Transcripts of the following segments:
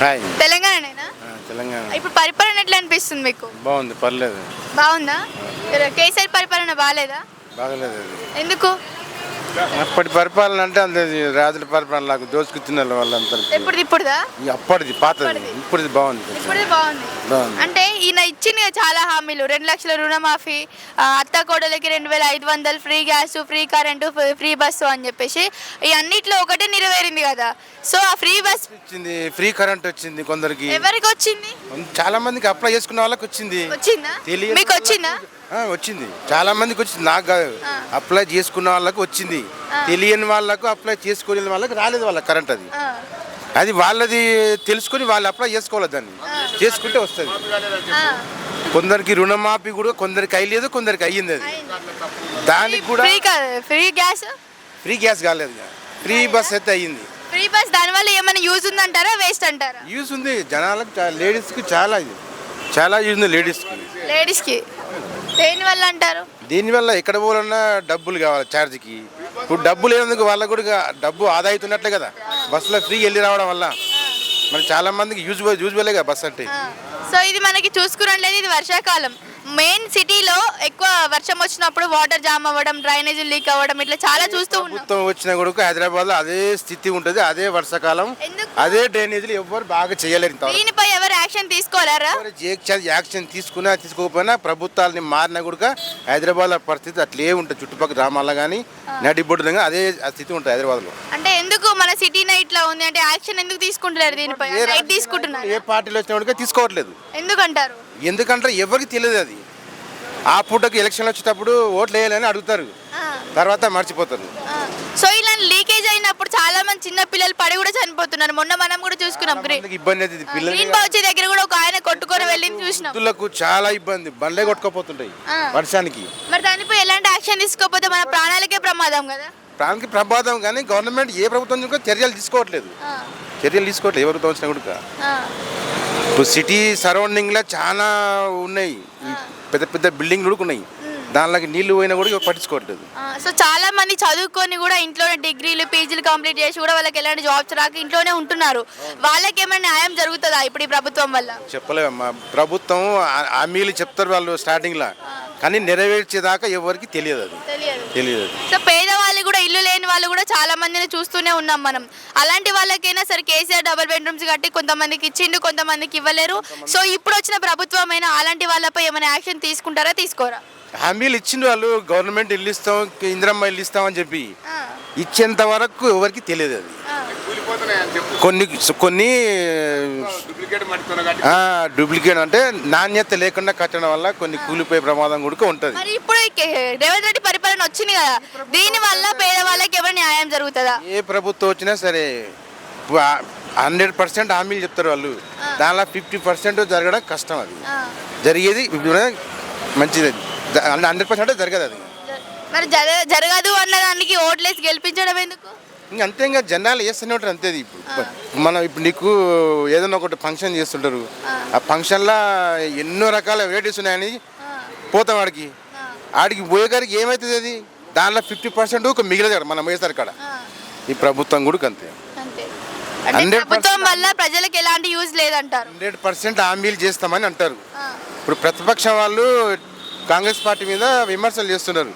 Hi. తెలంగాణనేనా? Telangana. ఇప్పుడు పరిపాలన ఎట్లా అనిపిస్తుంది మీకు? బాగుంది పర్లేదు. బాగుందా? కేసీఆర్ పరిపాలన బాగాలేదా? ఎందుకు? అప్పటి పరిపాలన అంటే అంత రాజుల పరిపాలన లాగా దోచుకు తిన్న వాళ్ళంతా ఇప్పుడుదా? ఈ అప్పటిది పాతది. ఇప్పుడుది బాగుంది. ఇప్పుడు బాగుంది బాగుంది. అంటే ఈయన ఇచ్చింది కదా చాలా హామీలు. రెండు లక్షల రుణమాఫీ అత్త కోడలకి రెండు వేల ఐదు వందలు free gas free current free bus అని చెప్పేసి ఈ అన్నిట్లో ఒకటే నెరవేరింది కదా. సో ఆ ఫ్రీ బస్ వచ్చింది ఫ్రీ కరెంట్ వచ్చింది కొందరికి. ఎవరికి వచ్చింది? చాలా మందికి అప్లై చేసుకున్న వాళ్ళకి వచ్చింది. మీకు వచ్చిందా? వచ్చింది. చాలా మందికి వచ్చింది. నాకు కాదు. అప్లై చేసుకున్న వాళ్ళకి వచ్చింది. తెలియని వాళ్ళకు అప్లై చేసుకోలేని వాళ్ళకి రాలేదు వాళ్ళకి కరెంట్ అది. అది వాళ్ళది తెలుసుకొని వాళ్ళు అప్లై చేసుకోవాలి దాన్ని. చేసుకుంటే వస్తుంది. కొందరికి రుణమాఫీ కూడా కొందరికి అయ్యలేదు కొందరికి అయ్యింది అది. దానికి కూడా ఫ్రీ కాదు ఫ్రీ గ్యాస్ ఫ్రీ గ్యాస్ కాలేదు ఫ్రీ బస్ అయితే అయ్యింది. ఫ్రీ బస్ దానివల్ల ఏమైనా యూజ్ ఉందంటారా వేస్ట్ అంటారా? యూస్ ఉంది. జనాలకు లేడీస్కి చాలా ఇది. చాలా యూజ్ ఉంది లేడీస్కి లేడీస్కి దేని వల్ల అంటారు? దీనివల్ల ఎక్కడ పోవాలన్నా డబ్బులు కావాలి ఛార్జ్కి ఇప్పుడు డబ్బు లేనందుకు వాళ్ళకు కూడా డబ్బు ఆదా అవుతున్నట్లే కదా. బస్సులో ఫ్రీ వెళ్ళి రావడం వల్ల. మరి చాలా మందికి యూజ్ యూజ్వలే కదా బస్ అంటే. సో ఇది మనకి చూసుకున్నట్లయితే ఇది వర్షాకాలం. మెయిన్ సిటీలో ఎక్కువ వర్షం వచ్చినప్పుడు వాటర్ జామ్ అవ్వడం డ్రైనేజీ లీక్ అవ్వడం ఇట్లా చాలా చూస్తూ ఉన్నాం. ప్రభుత్వం వచ్చిన కూడా హైదరాబాద్లో అదే స్థితి ఉంటుంది అదే వర్షాకాలం ఎందుకు? అదే డ్రైనేజీలు ఎవ్వరు బాగా చేయలేరు ఇంతవరకు. దీనిపై ఎవరు యాక్షన్ తీసుకోలేరా ఎవరు యాక్షన్ యాక్షన్ తీసుకున్నా తీసుకోకపోయినా ప్రభుత్వాలని మారినా కూడా హైదరాబాద్ పరిస్థితి అట్లే ఉంటుంది. చుట్టుపక్కల గ్రామాల్లో కానీ నడిబొడ్డు కానీ అదే ఆ స్థితి ఉంటుంది హైదరాబాద్లో. అంటే ఎందుకు మన సిటీనే ఇట్లా ఉంది? అంటే యాక్షన్ ఎందుకు తీసుకుంటలేరు దీనిపై? ఏ లైట్ తీసుకుంటున్నారు? ఏ పార్టీలో వచ్చినా తీసుకోవట్లేదు. ఎందుకంటారు? ఎందుకంటే ఎవరికి తెలియదు అది. ఆ పూటకి ఎలక్షన్లు వచ్చేటప్పుడు ఓట్లు వేయాలని అడుగుతారు. తర్వాత మర్చిపోతారు. సో ఇలా లీకేజ్ అయినప్పుడు చాలా మంది చిన్న పిల్లలు పడి కూడా చనిపోతున్నారు. మొన్న మనం కూడా చూసుకున్నాం. ఇబ్బంది అవుతుంది పిల్లలకి గ్రీన్ బౌచ్ దగ్గర కూడా ఒక ఆయన కొట్టుకొని వెళ్ళింది చూసినాం. చాలా ఇబ్బంది. బండ్లే కొట్టుకోపోతుంటాయి. వర్షానికి. మరి దానిపై ఎలాంటి యాక్షన్ తీసుకోకపోతే మన ప్రాణాలకే ప్రమాదం కదా? ప్రాణానికి ప్రమాదం కానీ గవర్నమెంట్ ఏ ప్రభుత్వం చర్యలు తీసుకోవట్లేదు. చర్యలు తీసుకోవట్లేదు. ఏ ప్రభుత్వం వచ్చినా కూడా. ఇప్పుడు సిటీ సరౌండింగ్లో చాలా ఉన్నాయి. పెద్ద పెద్ద బిల్డింగ్లు కూడా ఉన్నాయి. దానిలోకి నీళ్ళు పోయినా కూడా పట్టించుకోవట్లేదు. సో చాలా మంది చదువుకొని కూడా ఇంట్లోనే డిగ్రీలు పీజీలు కంప్లీట్ చేసి కూడా వాళ్ళకి ఎలాంటి జాబ్స్ రాక ఇంట్లోనే ఉంటున్నారు. వాళ్ళకి ఏమైనా న్యాయం జరుగుతుందా ఇప్పుడు ఈ ప్రభుత్వం వల్ల? చెప్పలేమమ్మా ప్రభుత్వం హామీలు చెప్తారు వాళ్ళు స్టార్టింగ్లో కానీ నెరవేర్చేదాకా ఎవరికి తెలియదు అది. తెలియదు. అది. సో పేదవాళ్ళు కూడా ఇల్లు లేని వాళ్ళు కూడా చాలా మందిని చూస్తూనే ఉన్నాం మనం. అలాంటి వాళ్ళకైనా సరే కేసీఆర్ డబుల్ బెడ్రూమ్స్ కట్టి కొంతమందికి ఇచ్చిండు కొంతమందికి ఇవ్వలేరు. సో ఇప్పుడు వచ్చిన ప్రభుత్వం అయినా అలాంటి వాళ్ళపై ఏమైనా యాక్షన్ తీసుకుంటారా తీసుకోరా? హామీలు ఇచ్చిండు వాళ్ళు గవర్నమెంట్ ఇల్లు ఇస్తాం ఇందిరమ్మ ఇల్లు ఇస్తాం అని చెప్పి. ఆ, ఇచ్చేంత వరకు ఎవరికి తెలియదు అది. కొన్ని కొన్ని డూప్లికేట్ అంటే నాణ్యత లేకుండా కట్టడం వల్ల కొన్ని కూలిపోయే ప్రమాదం కూడా ఉంటుంది. మరి ఇప్పుడు రేవంత్ రెడ్డి పరిపాలన వచ్చింది కదా దీని వల్ల పేదవాళ్ళకి ఎవరు న్యాయం జరుగుతుందా? ఏ ప్రభుత్వం వచ్చినా సరే హండ్రెడ్ పర్సెంట్ హామీలు చెప్తారు వాళ్ళు. దానిలో ఫిఫ్టీ పర్సెంట్ జరగడం కష్టం అది. జరిగేది మంచిది. హండ్రెడ్ పర్సెంట్ జరగదు అది. మరి జర జరగదు అన్న దానికి ఓట్లేసి గెలిపించడం ఎందుకు? ఇంక అంతే ఇంకా జనాలు వేస్తూనే ఉంటారు అంతే అది ఇప్పుడు. మనం ఇప్పుడు నీకు ఏదైనా ఒకటి ఫంక్షన్ చేస్తుంటారు. ఆ. ఫంక్షన్లో ఎన్నో రకాల వెరైటీస్ ఉన్నాయని పోతాం ఆడికి. ఆడికి పోయేగారికి ఏమవుతుంది అది? దానిలో ఫిఫ్టీ పర్సెంట్ ఒక మిగిలేదు కదా మనం వేస్తారు కాడ. ఆ, ఈ ప్రభుత్వం కూడా అంతే. అంతే. అంటే 100% ప్రభుత్వం వల్ల ప్రజలకు ఎలాంటి యూజ్ లేదంటారు. హండ్రెడ్ పర్సెంట్ హామీలు చేస్తామని అంటారు. ఇప్పుడు ప్రతిపక్షం వాళ్ళు కాంగ్రెస్ పార్టీ మీద విమర్శలు చేస్తున్నారు.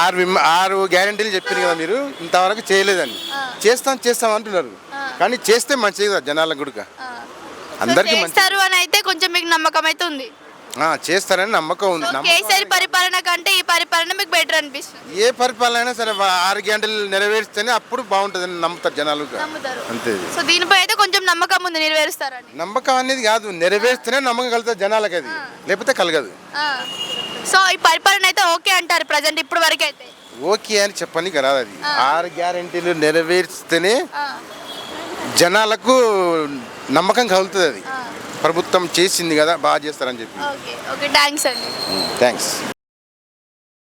ఆరు ఆరు గ్యారంటీలు చెప్పారు కదా మీరు ఇంతవరకు చేయలేదని. చేస్తాం చేస్తాం అంటున్నారు. కానీ చేస్తే మంచిది కదా జనాలకు కూడా. అందరికీ చేస్తారు అని అయితే కొంచెం మీకు నమ్మకం అయితే ఉంది. చేస్తారని నమ్మకం ఉంది. కేసీఆర్ పరిపాలన కంటే ఈ పరిపాలన మీకు బెటర్ అనిపిస్తుంది. ఏ పరిపాలన అయినా సరే ఆరు గంటలు నెరవేర్స్తేనే అప్పుడు బాగుంటుందని నమ్ముతారు జనాలు అంతే. సో దీనిపై అయితే కొంచెం నమ్మకం ఉంది నెరవేరుస్తారని. నమ్మకం అనేది కాదు నెరవేర్స్తేనే నమ్మకం కలుగుతుంది జనాలకి అది లేకపోతే కలగదు. సో ఈ పరిపాలన అయితే ఓకే అంటారు ప్రజెంట్ ఇప్పుడు వరకు అయితే. ఓకే అని చెప్పని రాదు అది. ఆరు గ్యారంటీలు నెరవేర్స్తేనే జనాలకు నమ్మకం కలుగుతుంది అది. ప్రభుత్వం చేసింది కదా బాగా చేస్తారని చెప్పి. ఓకే ఓకే థ్యాంక్స్ అండి. థ్యాంక్స్.